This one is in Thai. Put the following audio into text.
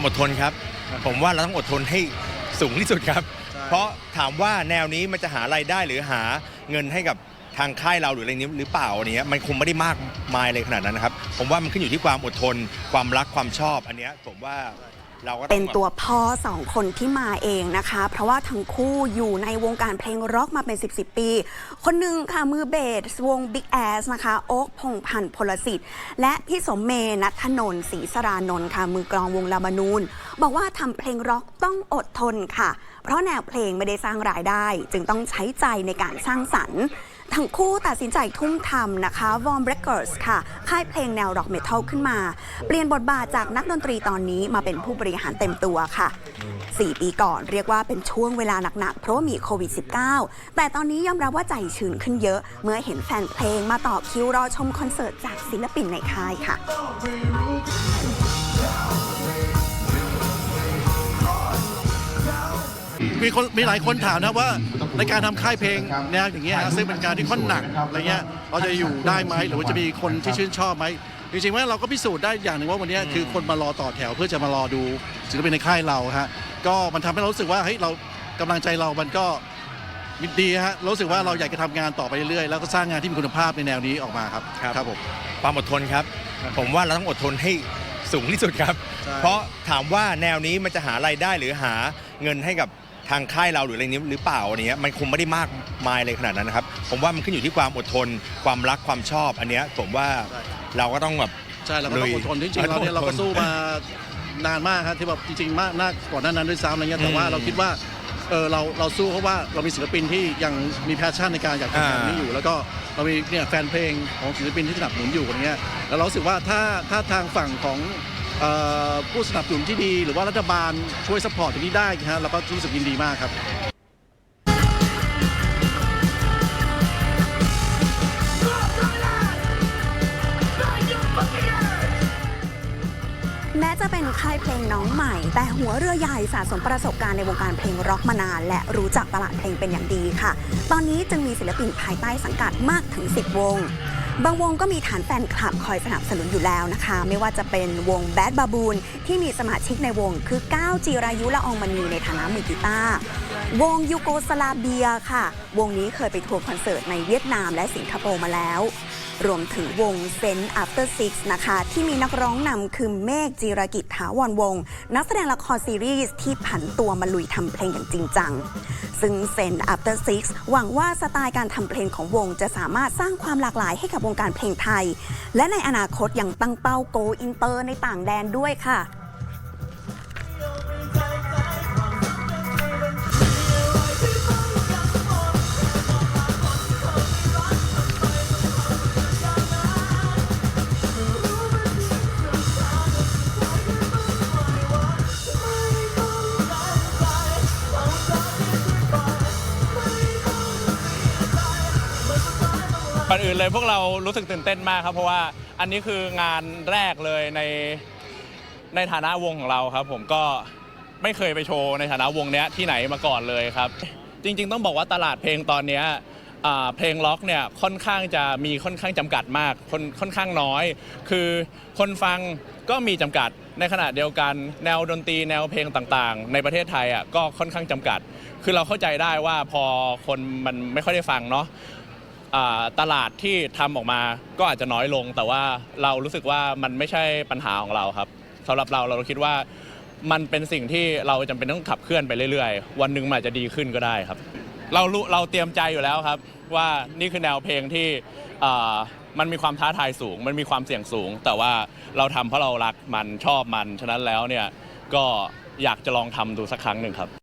ความอดทนครับ ผมว่าเราต้องอดทนให้สูงที่สุดครับใช่เพราะถามว่าแนวนี้มันจะหารายได้หรือหาเงินให้กับทางค่ายเราหรืออะไรนี้หรือเปล่าอันเนี้ยมันคงไม่ได้มากมายเลยขนาดนั้นนะครับ ผมว่ามันขึ้นอยู่ที่ความอดทน ความรักความชอบ อันเนี้ยผมว่า เราก็เป็นตัวพ่อสองคนที่มาเองนะคะ เพราะว่าทั้งคู่อยู่ในวงการเพลงร็อกมาเป็น 10 10ปี คนหนึ่งค่ะมือเบสวง Big Ass นะคะ โอ๊คพงษ์พันธ์พลสิทธิ์ และพี่สมเมนัทนนท์ศรีสรานนท์ค่ะ มือกลองวงลาบานูน บอกว่าทำเพลงร็อกต้องอดทนค่ะ เพราะแนวเพลงไม่ได้สร้างรายได้ จึงต้องใช้ใจในการสร้างสรรค์ ทั้งคู่ตัดสินใจทุ่มทำนะคะ Warm Records ค่ะ ค่ายเพลงแนวร็อกเมทัลขึ้นมา เปลี่ยนบทบาทจากนักดนตรีตอนนี้มาเป็นผู้บริหารเต็มตัวค่ะ 4 ปีก่อนเรียกว่าเป็นช่วงเวลาหนักๆ เพราะามีโควิด -19 แต่ตอนนี้ยอมรับว่าใจชื้นขึ้นเยอะ เมื่อเห็นแฟนเพลงมาต่อคิวรอชมคอนเสิร์ตจากศิลปินในค่ายค่ะ มีคนมีหลายคนถามนะว่าในการทำค่ายเพลงแนวอย่างเงี้ยฮะซึ่งเป็นการที่ค่อนหนักอะไรเงี้ยเราจะอยู่ได้ไหมหรือว่าจะมีคนที่ชื่นชอบไหมจริงๆว่าเราก็พิสูจน์ได้อย่างหนึ่งว่าวันเนี้ยคือคนมารอต่อแถวเพื่อจะมารอดูศิลปินในค่ายเราฮะก็มันทำให้เรารู้สึกว่าเฮ้ยเรากำลังใจเรามันก็ดีฮะรู้สึกว่าเราอยากจะทำงานต่อไปเรื่อยๆแล้วก็สร้างงานที่มีคุณภาพในแนวนี้ออกมาครับครับครับผมความอดทนครับ ผมว่าเราต้องอดทนให้สูงที่สุดครับใช่เพราะถามว่าแนวนี้มันจะหารายได้หรือหาเงินให้กับ ทางค่ายเราหรืออะไรนี้หรือเปล่าอันเนี้ยมันคงไม่ได้มากมายเลยขนาดนั้นนะครับ ผมว่ามันขึ้นอยู่ที่ความอดทน ความรักความชอบ อันเนี้ยผมว่าเราก็ต้องแบบใช่เราก็ต้องลุยอดทนจริงๆเราเนี่ยเราเราต้องอดทนก็สู้มานานมากครับที่แบบจริงๆมากมากก่อนหน้านั้นด้วยซ้ำอะไรเงี้ยแต่ว่าอืมเราคิดว่าเออเราเราสู้เพราะว่าเรามีศิลปินที่ยังมีแพชชั่นในการอยากทำงานอ่านี้อยู่ แล้วก็เรามีเนี่ยแฟนเพลงของศิลปินที่สนับสนุนอยู่อะไรเงี้ยแล้วเรารู้สึกว่าถ้าถ้าทางฝั่งของเอ่อ ผู้สนับสนุนที่ดีหรือว่ารัฐบาลช่วยสปอร์ตตรงนี้ได้ฮะเราก็รู้สึกยินดีมากครับแม้จะเป็นค่ายเพลงน้องใหม่ แต่หัวเรือใหญ่สะสมประสบการณ์ในวงการเพลงร็อกมานาน และรู้จักตลาดเพลงเป็นอย่างดีค่ะ ตอนนี้จึงมีศิลปินภายใต้สังกัดมากถึง 10 วง บางวงก็มีฐานแฟนคลับคอยสนับสนุนอยู่แล้วนะคะ ไม่ว่าจะเป็นวงแบดบาบูนที่มีสมาชิกในวงคือก้าวจีรายุและอองมณีในฐานะมือกีตาร์วงยูโกสลาเบียค่ะ วงนี้เคยไปทัวร์คอนเสิร์ตในเวียดนามและสิงคโปร์มาแล้ว รวมถึงวงเซนอัปเตอร์ซิกนะคะ ที่มีนักร้องนำคือเมฆจิรกิจถาวรวง นักแสดงละครซีรีส์ที่ผันตัวมาลุยทำเพลงอย่างจริงจัง ซึ่งเซนอัปเตอร์ซิกหวังว่าสไตล์การทำเพลงของวงจะสามารถสร้างความหลากหลายให้กับวงการเพลงไทย และในอนาคตยังตั้งเป้าโกอินเตอร์ในต่างแดนด้วยค่ะ ก่อนอื่นเลยพวกเรารู้สึกตื่นเต้นมากครับ เพราะว่าอันนี้คืองานแรกเลยในในฐานะวงของเราครับ ผมก็ไม่เคยไปโชว์ในฐานะวงเนี้ยที่ไหนมาก่อนเลยครับ จริง ๆ ต้องบอกว่าตลาดเพลงตอนเนี้ยอ่าเพลงล็อกเนี่ยค่อนข้างจะมีค่อนข้างจำกัดมากคนค่อนข้างน้อย คือคนฟังก็มีจำกัดในขณะเดียวกันแนวดนตรีแนวเพลงต่างๆ ในประเทศไทยอะก็ค่อนข้างจำกัด คือเราเข้าใจได้ว่าพอคนมันไม่ค่อยได้ฟังเนาะ ตลาดที่ทำออกมาก็อาจจะน้อยลง แต่ว่าเรารู้สึกว่ามันไม่ใช่ปัญหาของเราครับสำหรับเราเราคิดว่ามันเป็นสิ่งที่เราจำเป็นต้องขับเคลื่อนไปเรื่อยๆ วันหนึ่งมันอาจจะดีขึ้นก็ได้ครับ เรารู้เราเตรียมใจอยู่แล้วครับ ว่านี่คือแนวเพลงที่อ่ามันมีความท้าทายสูง มันมีความเสี่ยงสูง แต่ว่าเราทำเพราะเรารักมันชอบมัน ฉะนั้นแล้วเนี่ยก็อยากจะลองทำดูสักครั้งหนึ่งครับ